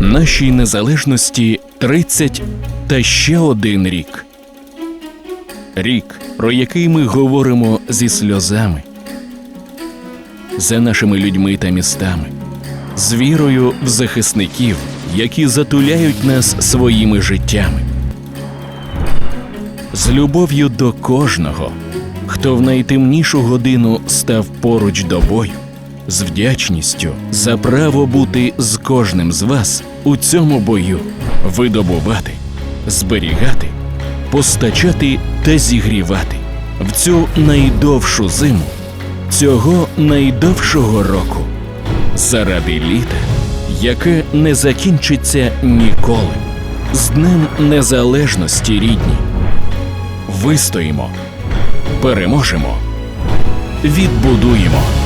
Нашій незалежності 30 та ще один рік. Рік, про який ми говоримо зі сльозами, за нашими людьми та містами, з вірою в захисників, які затуляють нас своїми життями, з любов'ю до кожного, хто в найтемнішу годину став поруч до бою, з вдячністю за право бути з кожним з вас у цьому бою, видобувати, зберігати, постачати та зігрівати в цю найдовшу зиму цього найдовшого року заради літа, яке не закінчиться ніколи, з Днем Незалежності рідні. Вистоїмо, переможемо, відбудуємо.